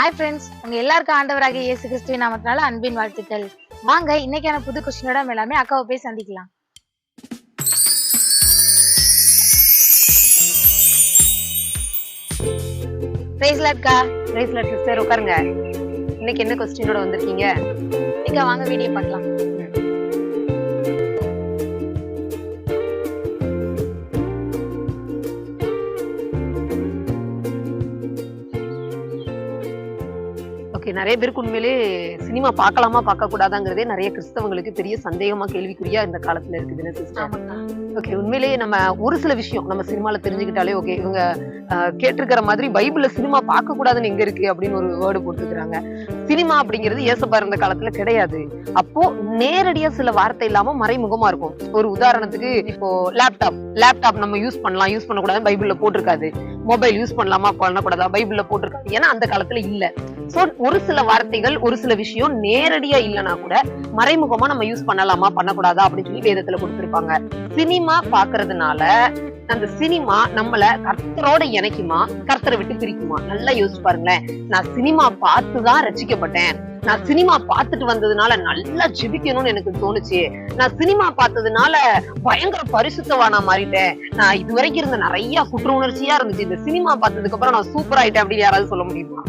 Hi friends உங்க எல்லாருக்கும் ஆண்டவராகிய இயேசு கிறிஸ்துவின் நாமத்தினால அன்பின் வாழ்த்துக்கள். வாங்க இன்னைக்கான புது கொஸ்டினோட எல்லாமே அக்காவை போய் சந்திக்கலாம். பிரைஸ்லாட்கா பிரைஸ்லட் சிஸ்டர் உட்காருங்க. இன்னைக்கு என்ன கொஸ்டினோட வந்திருக்கீங்க? இங்க வாங்க வீடியோ பார்க்கலாம். நிறைய பேருக்கு உண்மையிலே சினிமா பார்க்கலாமா பார்க்க கூடாதாங்கிறதே நிறைய கிறிஸ்தவங்களுக்கு பெரிய சந்தேகமா கேள்விக்குறியா இந்த காலத்துல இருக்குதுன்னு சிஸ்டர் ஓகே உண்மையிலேயே நம்ம ஒரு சில விஷயம் நம்ம சினிமால தெரிஞ்சுக்கிட்டாலே ஓகே இவங்க கேட்டிருக்கிற மாதிரி பைபிள்ல சினிமா பார்க்க கூடாதுன்னு எங்க இருக்கு அப்படின்னு ஒரு வேர்டு போட்டுருக்காங்க சினிமா அப்படிங்கிறது ஏசப்பா இருந்த காலத்துல கிடையாது. அப்போ நேரடியா சில வார்த்தை இல்லாம மறைமுகமா இருக்கும். ஒரு உதாரணத்துக்கு இப்போ லேப்டாப் லேப்டாப் நம்ம யூஸ் பண்ணலாம் யூஸ் பண்ணக்கூடாது பைபிள்ல போட்டிருக்காது. மொபைல் யூஸ் பண்ணலாமா பண்ணக்கூடாதா பைபிள்ல போட்டிருக்காது. ஏன்னா அந்த காலத்துல இல்ல. சோ ஒரு சில வார்த்தைகள் ஒரு சில விஷயம் நேரடியா இல்லைனா கூட மறைமுகமா நம்ம யூஸ் பண்ணலாமா பண்ணக்கூடாதா அப்படின்னு சொல்லி வேதத்துல கொடுத்துருப்பாங்க. சினிமா பாக்குறதுனால அந்த சினிமா நம்மள கர்த்தரோட இணைக்குமா? கர்த்தரை விட்டு பிரிக்குமா? நல்லா யோசிச்சு பாருங்களேன். நான் சினிமா பார்த்துதான் ரசிக்கப்பட்டேன். நான் சினிமா பார்த்துட்டு வந்ததுனால நல்லா ஜெபிக்கணும்னு எனக்கு தோணுச்சு. நான் சினிமா பார்த்ததுனால பயங்கர பரிசுத்தவானா மாறிட்டேன். நான் இது வரைக்கும் இருந்த நிறைய குற்ற உணர்ச்சியா இருந்துச்சு. இந்த சினிமா பார்த்ததுக்கு அப்புறம் நான் சூப்பர் ஆயிட்டேன் அப்படின்னு யாராவது சொல்ல முடியுமா?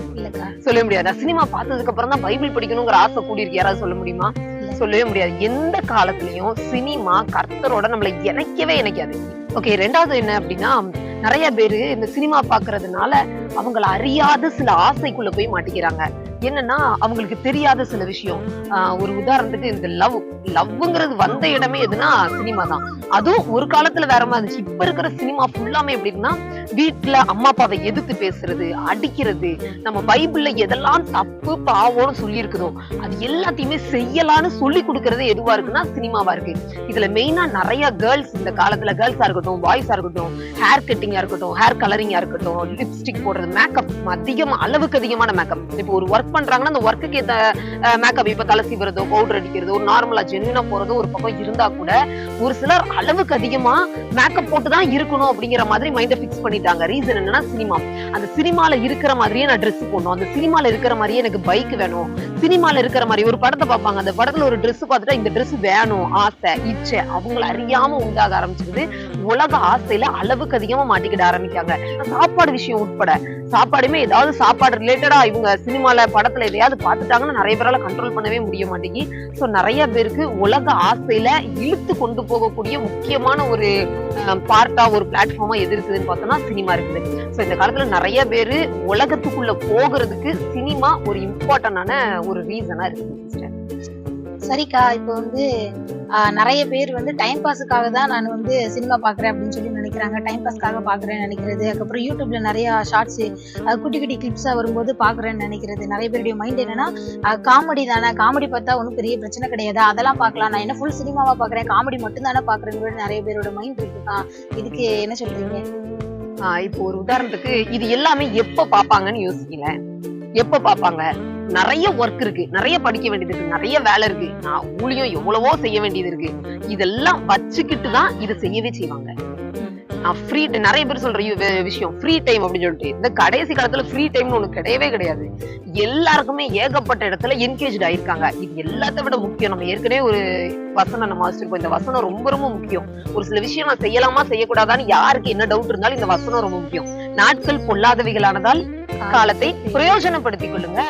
சொல்ல முடியாது. சினிமா பார்த்ததுக்கு அப்புறம் தான் பைபிள் படிக்கணுங்கிற ஆசை கூடி இருக்கு யாராவது சொல்ல முடியுமா? சொல்லவே முடியாது. எந்த காலத்துலயும் சினிமா கர்த்தரோட நம்மளை இணைக்கவே இணைக்காது. ஓகே ரெண்டாவது என்ன அப்படின்னா நிறைய பேரு இந்த சினிமா பாக்குறதுனால அவங்கள அறியாத சில ஆசைக்குள்ள போய் மாட்டிக்கிறாங்க. என்னன்னா அவங்களுக்கு தெரியாத சில விஷயம். ஆஹ் ஒரு உதாரணத்துக்கு இந்த லவ் லவ்ங்கிறது வந்த இடமே எதுனா சினிமா தான். அதுவும் ஒரு காலத்துல வேற மாதிரி இருந்துச்சு. இப்ப இருக்கிற சினிமா ஃபுல்லாமே எப்படின்னா வீட்டுல அம்மா அப்பாவை எதிர்த்து பேசுறது அடிக்கிறது நம்ம பைபிள்ல எதெல்லாம் தப்பு பாவம்னு சொல்லி இருக்குதோ அது எல்லாத்தையுமே செய்யலாம்னு சொல்லி கொடுக்கறதே எதுவா இருக்குன்னா சினிமாவா இருக்கு. இதுல மெயினா நிறைய கேர்ள்ஸ் இந்த காலத்துல கேர்ள்ஸா இருக்கட்டும் பாய்ஸா இருக்கட்டும் ஹேர் கட்டிங்கா இருக்கட்டும் ஹேர் கலரிங்கா இருக்கட்டும் லிப்ஸ்டிக் போடுறது மேக்கப் அதிகமா அளவுக்கு அதிகமான மேக்கப் இப்போ ஒரு ஒர்க் பண்றாங்கன்னா அந்த ஒர்க்குக்கு ஏத்த மேக்கப் இப்ப தலை சீவுறதோ பவுடர் அடிக்கிறதோ நார்மலா ஜென்வினா போறதோ ஒரு பக்கம் இருந்தா கூட ஒரு சிலர் அளவுக்கு அதிகமா மேக்கப் போட்டு தான் இருக்கணும் அப்படிங்கிற மாதிரி மைண்ட பிக்ஸ் பண்ணிட்டாங்க ரீசன் என்னன்னா சினிமா அந்த சினிமால இருக்கிற மாதிரியே நான் ட்ரெஸ் போடணும். அந்த சினிமால இருக்கிற மாதிரியே எனக்கு பைக் வேணும். சினிமால இருக்கிற மாதிரி ஒரு படத்தை பார்ப்பாங்க. அந்த படத்துல ஒரு ட்ரெஸ் பார்த்துட்டா இந்த ட்ரெஸ் வேணும் ஆசை இச்சை. அவங்கள அறியாம உண்டாக ஆரம்பிச்சிருது உலக ஆசையில அளவுக்கு அதிகமா மாட்டிக்கிட ஆரம்பிக்காங்க. சாப்பாடு விஷயம் உட்பட. சாப்பாடுமே ஏதாவது சாப்பாடு ரிலேட்டடா இவங்க சினிமால படத்துல எதையாவது பார்த்துட்டாங்கன்னா நிறைய பேரால கண்ட்ரோல் பண்ணவே முடிய மாட்டேங்கி. ஸோ நிறைய பேருக்கு உலக ஆசையில இழுத்து கொண்டு போகக்கூடிய முக்கியமான ஒரு பார்ட்டா ஒரு பிளாட்ஃபார்மா எது இருக்குதுன்னு பார்த்தோம்னா சினிமா இருக்குது. ஸோ இந்த காலத்துல நிறைய பேர் உலகத்துக்குள்ள போகிறதுக்கு சினிமா ஒரு இம்பார்ட்டன்டான ஒரு ரீசனா இருக்குது சிஸ்டர் சரிக்கா இப்போ வந்து நிறைய பேர் வந்து டைம் பாஸுக்காக தான் நான் வந்து சினிமா பார்க்குறேன் அப்படின்னு சொல்லி நினைக்கிறாங்க. டைம் பாஸ்க்காக பார்க்குறேன்னு நினைக்கிறது. அதுக்கப்புறம் யூடியூப்ல நிறைய ஷார்ட்ஸ் குட்டி குட்டி கிளிப்ஸாக வரும்போது பார்க்குறேன்னு நினைக்கிறது. நிறைய பேருடைய மைண்ட் என்னன்னா காமெடி தானே. காமெடி பார்த்தா ஒன்றும் பெரிய பிரச்சனை கிடையாது. அதெல்லாம் பார்க்கலாம். நான் என்ன ஃபுல் சினிமாவாக பார்க்குறேன்? காமெடி மட்டும் தானே பார்க்குறேன்னு நிறைய பேரோட மைண்ட் இருக்குக்கா இதுக்கு என்ன சொல்றீங்க? இப்போ ஒரு உதாரணத்துக்கு இது எல்லாமே எப்ப பாப்பாங்கன்னு யோசிக்கல. எப்ப பாப்பாங்க நிறைய ஒர்க் இருக்கு. நிறைய படிக்க வேண்டியது இருக்கு. நிறைய வேலை இருக்கு. நான் ஊழியம் எவ்வளவோ செய்ய வேண்டியது இருக்கு. இதெல்லாம் வச்சுக்கிட்டு தான் இதை செய்யவே செய்வாங்க. ஃப்ரீ நிறைய பேர் சொல்ற விஷயம். ஃப்ரீ டைம் அப்படின்னு சொல்லிட்டு. இந்த கடைசி காலத்துல ஃப்ரீ டைம்னு ஒண்ணு கிடையவே கிடையாது. எல்லாருக்குமே ஏகப்பட்ட இடத்துல என்கேஜ் ஆயிருக்காங்க. இது எல்லாத்த விட முக்கியம். நம்ம ஏற்கனவே ஒரு வசனம் நம்ம வாசிச்சிருப்போம். இந்த வசனம் ரொம்ப ரொம்ப முக்கியம். ஒரு சில விஷயம் நான் செய்யலாமா செய்யக்கூடாதான்னு யாருக்கு என்ன டவுட் இருந்தாலும் இந்த வசனம் ரொம்ப முக்கியம். நாட்கள் பொல்லாதவைகளானதால் காலத்தை பிரயோஜனப்படுத்திக் கொள்ளுங்க.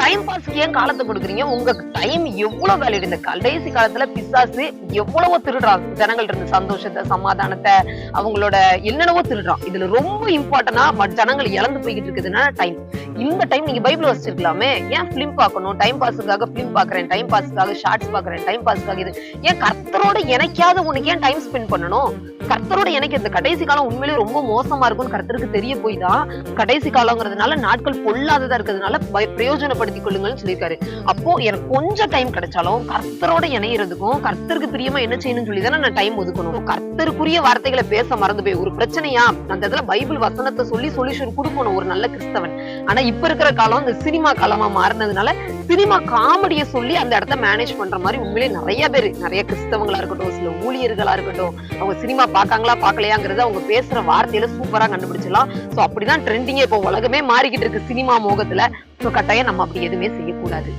டைம் பாஸ்க்கு ஏன் காலத்தை கொடுக்குறீங்க? உங்க டைம் எவ்வளவு வேலை இந்த கடைசி காலத்துல பிசாசு எவ்வளவோ திருடுறான். ஜனங்கள் இருந்து சந்தோஷத்தை சமாதானத்தை அவங்களோட என்னென்னவோ திருடுறான். இதுல ரொம்ப இம்பார்ட்டனா ஜனங்கள் இழந்து போய்கிட்டு இருக்குதுன்னா டைம் இந்த டைம் நீங்க பைபிள் வச்சிருக்கலாமே. ஏன் பிலிம் பார்க்கணும்? டைம் பாஸுக்காக பிலிம் பாக்குறேன் டைம் பாஸுக்காக ஷார்ட்ஸ் பாக்குறேன் டைம் பாஸுக்காக இது. ஏன் கர்த்தரோட இணைக்காத உனக்கு ஏன் டைம் ஸ்பெண்ட் பண்ணணும்? கர்த்தரோட எனக்கு இந்த கடைசி காலம் உண்மையிலேயே ரொம்ப மோசமா இருக்கும்னு கர்த்தருக்கு தெரிய போய் தான் கடைசி காலங்கிறதுனால நாட்கள் பொல்லாததா இருக்கிறதுனால பிரயோஜனப்படுத்திக் கொள்ளுங்கள்னு சொல்லியிருக்காரு. அப்போ எனக்கு கொஞ்சம் டைம் கிடைச்சாலும் கர்த்தரோட இணையறதுக்கும் கர்த்தருக்கு பிரியமா என்ன செய்யணும்னு சொல்லி தானே நான் டைம் ஒதுக்கணும். கர்த்தருக்குரிய வார்த்தைகளை பேச மறந்து போய் ஒரு பிரச்சனையா? அந்த இடத்துல பைபிள் வசனத்தை சொல்லி சொல்யூஷன் கொடுக்கணும் ஒரு நல்ல கிறிஸ்தவன். ஆனா இப்ப இருக்கிற காலம் இந்த சினிமா காலமா மாறினதுனால சினிமா காமெடிய சொல்லி அந்த இடத்த மேனேஜ் பண்ற மாதிரி உண்மையிலே நிறைய பேர் நிறைய கிறிஸ்தவங்களா இருக்கட்டும் சில ஊழியர்களா இருக்கட்டும் அவங்க சினிமா பாக்காங்களா பாக்கலையாங்கிறத அவங்க பேசுற வார்த்தையில சூப்பரா கண்டுபிடிச்சிடலாம். சோ அப்படிதான் ட்ரெண்டிங்கே இப்போ உலகமே மாறிக்கிட்டு இருக்கு சினிமா மோகத்துல. ஸோ கட்டாயம் நம்ம அப்படி எதுவுமே செய்யக்கூடாது.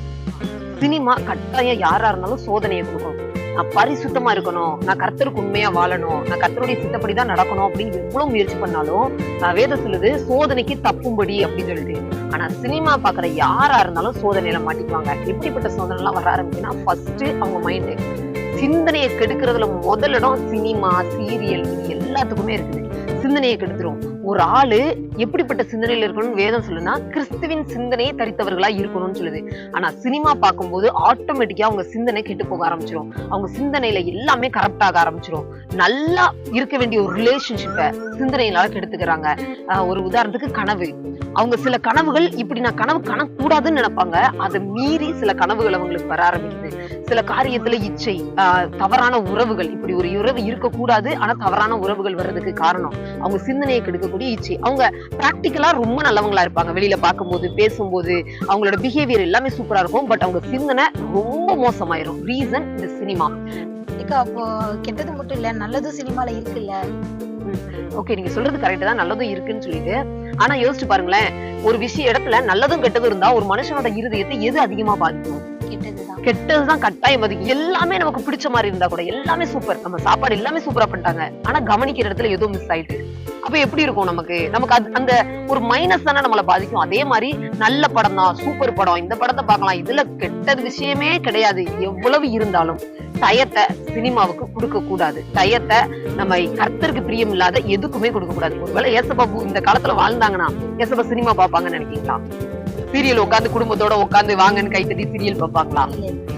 சினிமா கட்டாயம் யாரா இருந்தாலும் சோதனையை கொடுக்கும் நான் பரிசுத்தமா இருக்கணும். நான் கர்த்தருக்கு உண்மையா வாழணும். நான் கர்த்தருடைய சித்தப்படி தான் நடக்கணும் அப்படின்னு எவ்வளவு முயற்சி பண்ணாலும் நான் வேதம் சொல்லுது சோதனைக்கு தப்பும்படி அப்படின்னு சொல்லிட்டு. ஆனா சினிமா பாக்குற யாரா இருந்தாலும் சோதனையில மாட்டிக்குவாங்க. எப்படிப்பட்ட சோதனை எல்லாம் வர ஆரம்பிச்சுன்னா ஃபர்ஸ்ட் அவங்க மைண்டு சிந்தனையை கெடுக்கிறதுல முதலிடம் சினிமா சீரியல் எல்லாத்துக்குமே இருக்குது. சிந்தனையை கெடுத்துரும். ஒரு ஆளு எப்படிப்பட்ட சிந்தனையில இருக்கணும்னு வேதம் சொல்லுனா கிறிஸ்துவின் சிந்தனையை தரித்தவர்களா இருக்கணும்னு சொல்லுது. ஆனா சினிமா பார்க்கும்போது ஆட்டோமேட்டிக்கா அவங்க சிந்தனை கெட்டு போக ஆரம்பிச்சிடும் அவங்க சிந்தனையில எல்லாமே கரெக்ட் ஆக ஆரம்பிச்சிடும் நல்லா இருக்க வேண்டிய ஒரு ரிலேஷன்ஷிப்பை சிந்தனையினால கெடுத்துக்கிறாங்க. ஒரு உதாரணத்துக்கு கனவு. அவங்க சில கனவுகள் இப்படி நான் கனவு காணக்கூடாதுன்னு நினைப்பாங்க. அதை மீறி சில கனவுகள் அவங்களுக்கு வர ஆரம்பிக்குது. சில காரியத்துல இச்சை ஆஹ் தவறான உறவுகள் இப்படி ஒரு உறவு இருக்கக்கூடாது. ஆனா தவறான உறவுகள் வர்றதுக்கு காரணம். அவங்க சிந்தனையை கெடுக்கக்கூடிய இச்சை. அவங்க பிராக்டிக்கலா ரொம்ப நல்லவங்களா இருப்பாங்க. வெளியில பார்க்கும்போது பேசும்போது அவங்களோட பிஹேவியர் எல்லாமே சூப்பரா இருக்கும். பட் அவங்க சிந்தனை ரொம்ப மோசமாயிரும். ரீசன் இந்த சினிமா அப்போ கெட்டது மட்டும் இல்ல நல்லதும் சினிமால இருக்குல்ல? ஓகே நீங்க சொல்றது கரெக்ட் தான். நல்லதும் இருக்குன்னு சொல்லிட்டு. ஆனா யோசிச்சு பாருங்களேன். ஒரு விஷய இடத்துல நல்லதும் கெட்டதும் இருந்தா ஒரு மனுஷனோட இருதயத்தை எது அதிகமா பாதிக்கும்? கெட்டதுதான். கட்டாயம். பாதிக்கும் எல்லாமே நமக்கு பிடிச்ச மாதிரி இருந்தா கூட எல்லாமே சூப்பர் நம்ம சாப்பாடு எல்லாமே சூப்பரா பண்ணிட்டாங்க. ஆனா கவனிக்கிற இடத்துல ஏதோ மிஸ் ஆயிட்டு. அப்ப எப்படி இருக்கும் நமக்கு? நமக்கு அது- அந்த ஒரு மைனஸ் தானே நம்மளை பாதிக்கும். அதே மாதிரி நல்ல படம் தான் சூப்பர் படம். இந்த படத்தை பார்க்கலாம். இதுல கெட்டது விஷயமே கிடையாது. எவ்வளவு இருந்தாலும் டயத்தை சினிமாவுக்கு கொடுக்க கூடாது. டயத்தை நம்ம கர்த்தருக்கு பிரியம் இல்லாத எதுக்குமே கொடுக்க கூடாது. ஒருவேளை ஏசப்பா இந்த காலத்துல வாழ்ந்தாங்கன்னா ஏசபா சினிமா பார்ப்பாங்கன்னு நினைக்கிறீங்களா? சீரியல் உட்காந்து குடும்பத்தோட உட்காந்து வாங்கன்னு கைத்தட்டி சீரியல் பார்ப்பாங்களா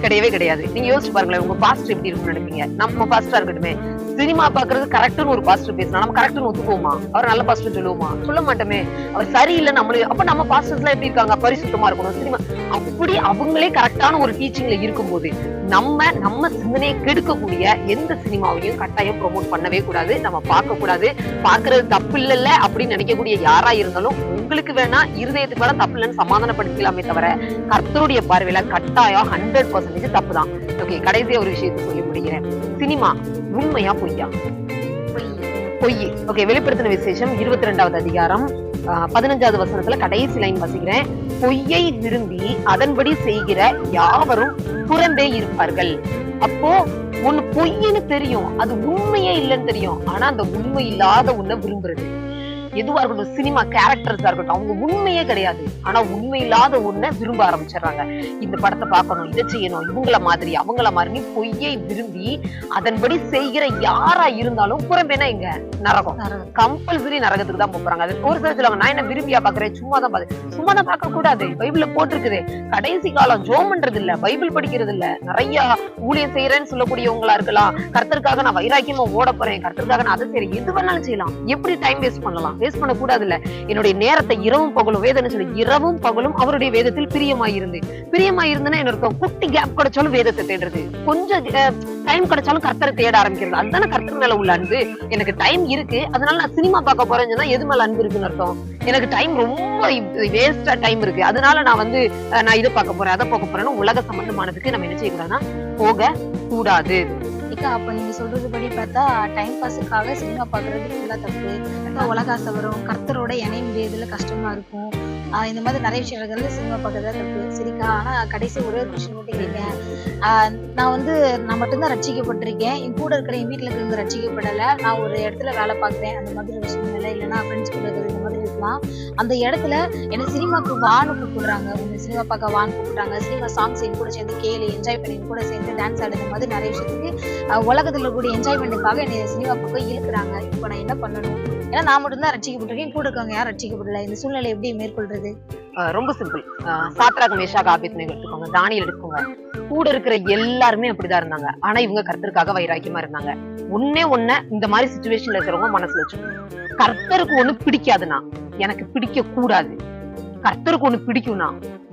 கிடையவே கிடையாது. நீங்க யோசிச்சு பாருங்களேன் உங்க பாஸ்டர் எப்படி இருக்கும்னு நினைப்பீங்க? நம்ம பாஸ்டா இருக்கட்டுமே. சினிமா பாக்குறது கரெக்ட்னு ஒரு பாஸ்டர் பேசினா நம்ம கரெக்ட்னு ஒத்துக்குவோமா அவர் நல்ல பாஸ்டர் சொல்லுவோமா? சொல்ல மாட்டோமே. அவர் சரியில்லை நம்மளே அப்ப நம்ம பாஸ்டர்ஸ் எல்லாம் எப்படி இருக்காங்க? பரிசுத்தமா இருக்கணும் சினிமா. அப்படி அவங்களே கரெக்டான ஒரு டீச்சிங்ல இருக்கும்போது நம்ம நம்ம சிந்தனையை கெடுக்கக்கூடிய எந்த சினிமாவையும் கட்டாயம் ப்ரொமோட் பண்ணவே கூடாது நம்ம பார்க்க கூடாது. பாக்குறது தப்பு இல்லல்ல அப்படின்னு நினைக்கக்கூடிய யாரா இருந்தாலும் உங்களுக்கு வேணா இருதயத்துக்கு வேணா தப்பு இல்லைன்னு சமாதானப்படுத்திக்கலாமே தவிர கர்த்தருடைய பார்வையில கட்டாயம் ஹண்ட்ரட் பர்சன்டேஜ் தப்பு தான் ஓகே கடைசியா ஒரு விஷயத்தை சொல்லி முடிக்கிறேன். சினிமா உண்மையா பொய்யா? பொய். ஓகே வெளிப்படுத்தின விசேஷம் இருபத்தி ரெண்டாவது அதிகாரம் பதினஞ்சாவது வசனத்துல கடைசி லைன் வசிக்கிறேன். பொய்யை விரும்பி அதன்படி செய்கிற யாவரும் புறம்பே இருப்பார்கள். அப்போ ஒண்ணு பொய்ன்னு தெரியும். அது உண்மையே இல்லைன்னு தெரியும். ஆனா அந்த உண்மை இல்லாத ஒண்ண விரும்புறது. எதுவா இருக்கட்டும் சினிமா கேரக்டர்ஸா இருக்கட்டும் அவங்க உண்மையே கிடையாது. ஆனா உண்மை இல்லாத ஒண்ண விரும்ப ஆரம்பிச்சிடுறாங்க. இந்த படத்தை பார்க்கணும் இதை செய்யணும் இவங்கள மாதிரி அவங்கள மாதிரி பொய்யை விரும்பி அதன்படி செய்கிற யாரா இருந்தாலும் புறம்பேனா எங்க நரகம். கம்பல்சரி நரகத்துக்கு தான் போறாங்க அது ஒரு சொல்லுவாங்க நான் என்ன விரும்பியா பாக்குறேன் சும்மா தான் பாக்குறேன் சும்மா தான் பார்க்க கூடாது. பைபிள்ல போட்டிருக்குது. கடைசி காலம் ஜோம் பண்றது இல்ல பைபிள் படிக்கிறது இல்ல நிறைய ஊழியம் செய்யறேன்னு சொல்லக்கூடியவங்களா இருக்கலாம். கர்த்தருக்காக நான் வைராக்கியமா ஓட போறேன். கர்த்தருக்காக நான் அதை செய்யறேன் எது வேணாலும் செய்யலாம். எப்படி டைம் வேஸ்ட் பண்ணலாம்? வேஸ்ட் பண்ண கூடாது இல்ல என்னுடைய நேரத்தை இரவும் பகலும் வேதனை சொல்லி இரவும் பகலும் அவருடைய வேதத்தில் பிரியமாயிருந்து. பிரியமாயிருந்துன்னா என்ன அர்த்தம் குட்டி கேப் கிடைச்சாலும் வேதத்தை தேடுறது. கொஞ்சம் டைம் கிடைச்சாலும் கர்த்தரை தேட ஆரம்பிக்கிறது. அதுதானே கர்த்தர் மேல உள்ள அன்பு. எனக்கு டைம் இருக்கு. அதனால நான் சினிமா பார்க்க போறேன்னு எது மேல அன்பு இருக்குன்னு அர்த்தம்? எனக்கு டைம் ரொம்ப வேஸ்டா டைம் இருக்கு. அதனால நான் வந்து நான் இதை பார்க்க போறேன் அதை பார்க்க போறேன்னு உலக சம்பந்தமானதுக்கு நம்ம என்ன செய்யக்கூடாதுன்னா போக கூடாது இருக்கு? அப்ப நீங்க சொல்றது படி பார்த்தா டைம் பாஸுக்காக சினிமா பாக்குறது ஃபுல்லா தப்பு உலக உலகாசை வரும் கர்த்தரோட இணைய முடியறதுல கஷ்டமா இருக்கும். இந்த மாதிரி நிறைய விஷயம் இருக்கிறது சினிமா பார்க்கறதா தப்பு சரிக்கா. ஆனா கடைசி ஒரே ஒரு விஷயம் மட்டும் கேட்கேன் நான் வந்து நான் மட்டும்தான் ரட்சிக்கப்பட்டிருக்கேன் என் கூட இருக்கிற என் வீட்டுல இருக்கிறவங்க ரட்சிக்கப்படல நான் ஒரு இடத்துல வேலை பார்க்குறேன். அந்த மாதிரி ஒரு சூழ்நிலை. இல்லைன்னா ஃப்ரெண்ட்ஸ் கூட இருக்கிறது இந்த மாதிரி இருக்கலாம். அந்த இடத்துல என்ன சினிமாக்கு வான்னு கூப்பிடுறாங்க. உன்னை சினிமா பார்க்க வான்னு கூப்பிடுறாங்க. சினிமா சாங்ஸ் என் கூட சேர்ந்து கேளு என்ஜாய் பண்ணி என் கூட சேர்ந்து டான்ஸ் ஆடு இந்த மாதிரி நிறைய விஷயத்துக்கு உலகத்தில் உலகத்துல இருக்கக்கூடிய என்ஜாய்மெண்ட்டுக்காக என்னை சினிமா பக்கம் இழுக்கிறாங்க. இப்போ நான் என்ன பண்ணணும்? ஏன்னா நான் மட்டும் தான் ரட்சிக்கப்பட்டிருக்கேன் கூட இருக்கவங்க யாரும் ரட்சிக்கப்படல இந்த சூழ்நிலை எப்படி மேற்கொள்றது? ரொம்ப சிம்பிள் சாத்ராக் மேஷாக் ஆபித்னு எடுத்துக்கோங்க. தானியல் எடுத்துக்கோங்க. கூட இருக்கிற எல்லாருமே அப்படிதான் இருந்தாங்க. ஆனா இவங்க கர்த்தருக்காக வைராக்கியமா இருந்தாங்க. ஒன்னே ஒன்ன இந்த மாதிரி சுச்சுவேஷன்ல இருக்கிறவங்க மனசுல வச்சுக்கணும் கர்த்தருக்கு ஒண்ணு பிடிக்காதுன்னா எனக்கு பிடிக்க கூடாது கர்த்தருக்கு ஒண்ணு பிடிக்கும்னா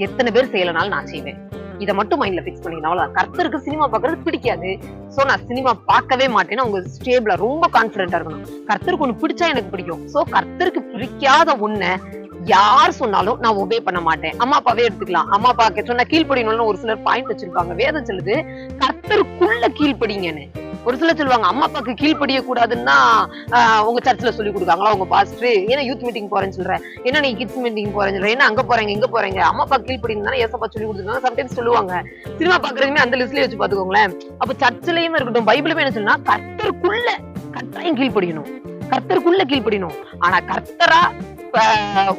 எத்தனை பேர் செய்யலனாலும் நான் செய்வேன். இதை மட்டும் மைண்ட்ல பிக்ஸ் பண்ணிக்கணும். அவ்வளவுதான். கர்த்தருக்கு சினிமா பாக்குறது பிடிக்காது. சோ நான் சினிமா பார்க்கவே மாட்டேன்னு அவங்க ஸ்டேபிளா ரொம்ப கான்பிடண்டா இருக்கணும். கர்த்தருக்கு ஒண்ணு பிடிச்சா எனக்கு பிடிக்கும். சோ கர்த்தருக்கு பிடிக்காத ஒண்ண யார் சொன்னாலும் நான் ஒபே பண்ண மாட்டேன். அம்மா அப்பாவே எடுத்துக்கலாம். அம்மா அப்பா சொன்னா கீழ்ப்படியணும்னு ஒரு சிலர் பாயிண்ட் வச்சிருப்பாங்க. வேதம் சொல்லுது கர்த்தருக்குள்ள கீழ்ப்படிங்கன்னு. ஒரு சிலர் சொல்லுவாங்க அம்மா அப்பாக்கு கீழ்ப்படிய கூடாதுன்னா உங்க சர்ச்சில் சொல்லி கொடுக்காங்களா உங்க பாஸ்டர்? ஏன்னா யூத் மீட்டிங் போறேன்னு சொல்றேன். என்ன நீ கிட்ஸ் மீட்டிங் போறேன்னு சொல்றேன். என்ன அங்க போறீங்க இங்க போறீங்க. அம்மா அப்பா கீழ்ப்படின்னு தானே ஏசப்பா சொல்லி கொடுத்துருக்காங்க சம்டைம்ஸ் சொல்லுவாங்க. சினிமா பாக்குறதுமே அந்த லிஸ்ட்லயே வச்சு பாத்துக்கோங்களேன். அப்ப சர்ச்சிலையும் இருக்கட்டும் பைபிளுமே என்ன சொன்னா கர்த்தருக்குள்ள கட்டாயம் கீழ்ப்படியணும். கர்த்தருக்குள்ள கீழ்ப்படியணும். ஆனா கர்த்தரா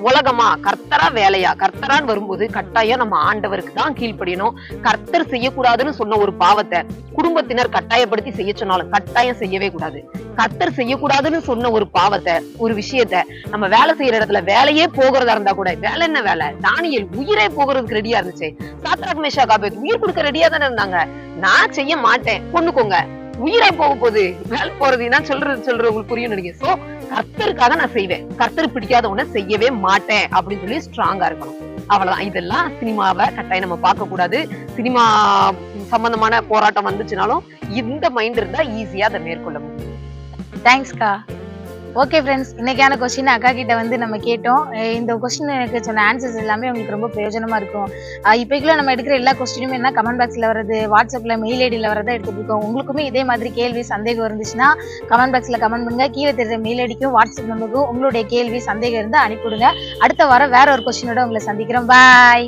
உலகமா? கர்த்தரா வேலையா? கர்த்தரான்னு வரும்போது கட்டாயம் நம்ம ஆண்டவருக்கு தான் கீழ்ப்படியணும். கர்த்தர் செய்யக்கூடாதுன்னு சொன்ன ஒரு பாவத்தை குடும்பத்தினர் கட்டாயப்படுத்தி செய்ய சொன்னாலும் கட்டாயம் செய்யவே கூடாது. கர்த்தர் செய்யக்கூடாதுன்னு சொன்ன ஒரு பாவத்தை ஒரு விஷயத்த நம்ம வேலை செய்யற இடத்துல வேலையே போகிறதா இருந்தா கூட வேலை என்ன வேலை? தானியல் உயிரே போகிறதுக்கு ரெடியா இருந்துச்சு. சாத்ராக் மேஷா காபேத் உயிர் கொடுக்க ரெடியா தானே இருந்தாங்க. நான் செய்ய மாட்டேன். கொண்டுக்கோங்க. உயிரா போக போகுது. மேல போறது நான் சொல்றது சொல்றது உங்களுக்கு புரியும் நினைக்கிறேன். சோ கர்த்தருக்காக நான் செய்வேன். கர்த்தர் பிடிக்காத ஒண்ணு செய்யவே மாட்டேன் அப்படின்னு சொல்லி ஸ்ட்ராங்கா இருக்கணும். அவ்வளவுதான். இதெல்லாம் சினிமாவை கட்டாயம் நம்ம பார்க்க கூடாது. சினிமா சம்பந்தமான போராட்டம் வந்துச்சுனாலும் இந்த மைண்ட் இருந்தா ஈஸியா அதை மேற்கொள்ள முடியும். தேங்க்ஸ்கா ஓகே ஃப்ரெண்ட்ஸ் இன்னைக்கான கொஸ்டின் அக்கா கிட்ட வந்து நம்ம கேட்டோம். இந்த கொஸ்டின் எனக்கு சொன்ன ஆன்சர்ஸ் எல்லாமே உங்களுக்கு ரொம்ப பிரயோஜனமாக இருக்கும். இப்போக்குள்ள நம்ம எடுக்கிற எல்லா கொஸ்டினுமே என்ன? கமெண்ட் பாக்ஸில் வரது வாட்ஸ்அப்பில் மெயில் ஐடியில் வரதான் எடுத்துட்டு இருக்கோம். உங்களுக்குமே இதே மாதிரி கேள்வி சந்தேகம் இருந்துச்சுன்னா கமெண்ட் பாக்ஸில் கமெண்ட் பண்ணுங்க. கீழே தெரிஞ்ச மெயில் ஐடிக்கும் வாட்ஸ்அப் நம்பருக்கும் உங்களுடைய கேள்வி சந்தேகம் இருந்தால் அனுப்பிவிடுங்க. அடுத்த வாரம் வேற ஒரு கொஸ்டினோட உங்களை சந்திக்கிறோம். பாய்